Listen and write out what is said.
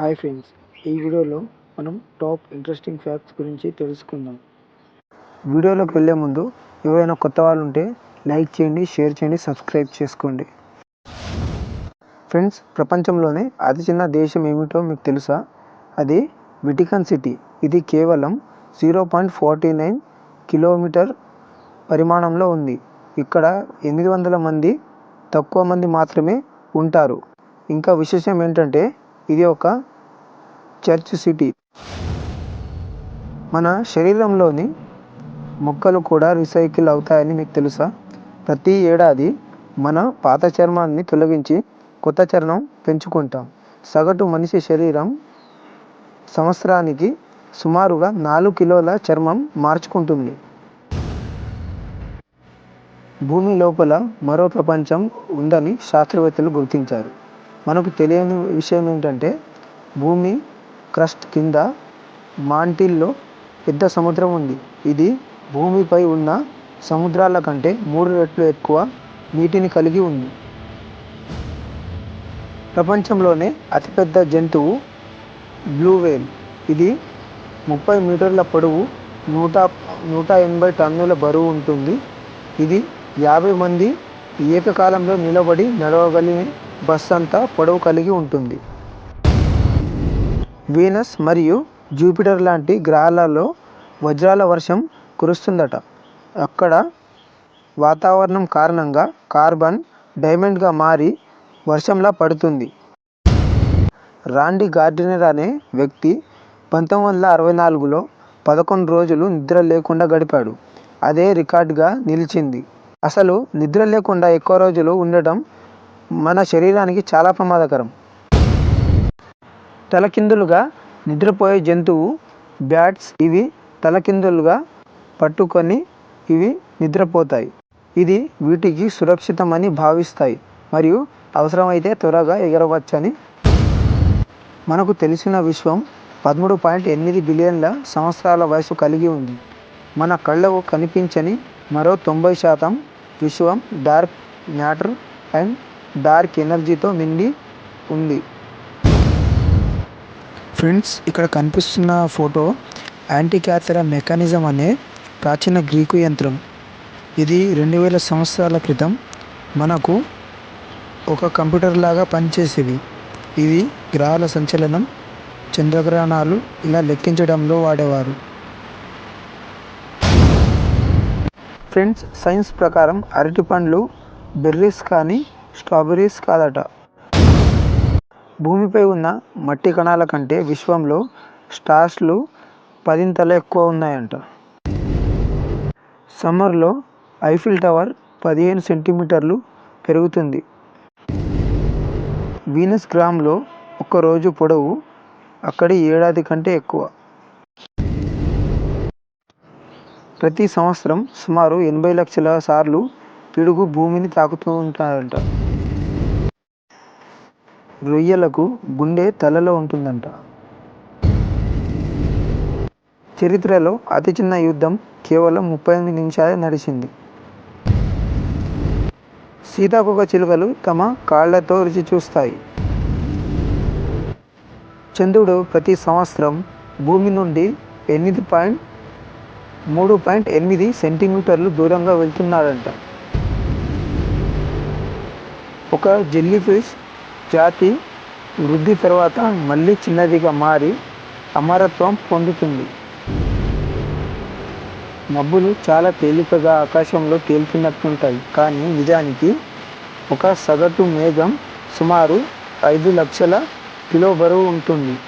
Hi friends ఈ వీడియోలో మనం టాప్ ఇంట్రెస్టింగ్ ఫ్యాక్ట్స్ గురించి తెలుసుకుందాం. వీడియోలోకి వెళ్ళే ముందు ఎవరైనా కొత్త వాళ్ళు ఉంటే లైక్ చేయండి షేర్ చేయండి సబ్స్క్రైబ్ చేసుకోండి. ఫ్రెండ్స్ ప్రపంచంలోనే అతి చిన్న దేశం ఏమిటో మీకు తెలుసా? అది విటికన్ సిటీ ఇది కేవలం zero point forty nine kilometer పరిమాణంలో ఉంది. ఇక్కడ ఎనిమిది వందల మంది తక్కువ మంది మాత్రమే ఉంటారు. ఇంకా విశేషం ఏంటంటే ఇది ఒక చర్చ్ సిటీ. మన శరీరంలోని మొక్కలు కూడా రీసైకిల్ అవుతాయని మీకు తెలుసా? ప్రతి ఏడాది మన పాత చర్మాన్ని తొలగించి కొత్త చర్మం పెంచుకుంటాం. సగటు మనిషి శరీరం సంవత్సరానికి సుమారుగా నాలుగు కిలోల చర్మం మార్చుకుంటుంది. భూమి లోపల మరో ప్రపంచం ఉందని శాస్త్రవేత్తలు గుర్తించారు. మనకు తెలియని విషయం ఏంటంటే భూమి క్రస్ట్ కింద మాంటిల్లో పెద్ద సముద్రం ఉంది. ఇది భూమిపై ఉన్న సముద్రాల కంటే మూడు రెట్లు ఎక్కువ నీటిని కలిగి ఉంది. ప్రపంచంలోనే అతిపెద్ద జంతువు బ్లూ వేల్. ఇది ముప్పై మీటర్ల పొడవు నూట నూట ఎనభై టన్నుల బరువు ఉంటుంది. ఇది యాభై మంది ఏకకాలంలో నిలబడి నడవగలిగే బస్ అంతా పొడవు కలిగి ఉంటుంది. వీనస్ మరియు జూపిటర్ లాంటి గ్రహాలలో వజ్రాల వర్షం కురుస్తుందట. అక్కడ వాతావరణం కారణంగా కార్బన్ డైమండ్గా మారి వర్షంలా పడుతుంది. రాండి గార్డినర్ అనే వ్యక్తి పంతొమ్మిది వందల అరవై నాలుగులో పదకొండు రోజులు నిద్ర లేకుండా గడిపాడు. అదే రికార్డుగా నిలిచింది. అసలు నిద్ర లేకుండా ఎక్కువ రోజులు ఉండటం మన శరీరానికి చాలా ప్రమాదకరం. తలకిందులుగా నిద్రపోయే జంతువు బ్యాట్స్ ఇవి తలకిందులుగా పట్టుకొని ఇవి నిద్రపోతాయి. ఇది వీటికి సురక్షితమని భావిస్తాయి మరియు అవసరమైతే త్వరగా ఎగరవచ్చని మనకు తెలిసిన విశ్వం పదమూడు పాయింట్ ఎనిమిది బిలియన్ల సంవత్సరాల వయసు కలిగి ఉంది. మన కళ్ళకు కనిపించని మరో తొంభై శాతం విశ్వం డార్క్ మ్యాటర్ అండ్ డార్క్ ఎనర్జీతో నిండి ఉంది. ఫ్రెండ్స్ ఇక్కడ కనిపిస్తున్న ఫోటో యాంటీక్యాథరా మెకానిజం అనే ప్రాచీన గ్రీకు యంత్రం. ఇది రెండు వేల సంవత్సరాల క్రితం మనకు ఒక కంప్యూటర్ లాగా పనిచేసేది. ఇది గ్రహాల సంచలనం చంద్రగ్రహణాలు ఇలా లెక్కించడంలో వాడేవారు. ఫ్రెండ్స్ సైన్స్ ప్రకారం అరటి పండ్లు బెర్రీస్ కానీ స్ట్రాబెర్రీస్ కాదట. భూమిపై ఉన్న మట్టి కణాల కంటే విశ్వంలో స్టార్స్లు పదింతలు ఎక్కువ ఉన్నాయంట. సమ్మర్లో ఐఫిల్ టవర్ పదిహేను సెంటీమీటర్లు పెరుగుతుంది. వీనస్ గ్రామ్లో రోజు పొడవు అక్కడి ఏడాది కంటే ఎక్కువ. ప్రతి సంవత్సరం సుమారు ఎనభై లక్షల సార్లు పిడుగు భూమిని తాకుతూ ఉంటారంట. రొయ్యలకు గుండె తలలో ఉంటుందంట. చరిత్రలో అతి చిన్న యుద్ధం కేవలం ముప్పై ఎనిమిది నిమిషాలే నడిచింది. సీతాకోక చిలుకలు తమ కాళ్ళతో రుచి చూస్తాయి. చంద్రుడు ప్రతి సంవత్సరం భూమి నుండి ఎనిమిది పాయింట్ మూడు పాయింట్ ఎనిమిది సెంటీమీటర్లు దూరంగా వెళ్తున్నాడంట. ఒక జెల్లీ ఫిష్ జాతి వృద్ధి తర్వాత మళ్ళీ చిన్నదిగా మారి అమరత్వం పొందుతుంది. మబ్బులు చాలా తేలికగా ఆకాశంలో తేలుతున్నట్టుంటాయి. కానీ నిజానికి ఒక సగటు మేఘం సుమారు ఐదు లక్షల కిలో బరువు ఉంటుంది.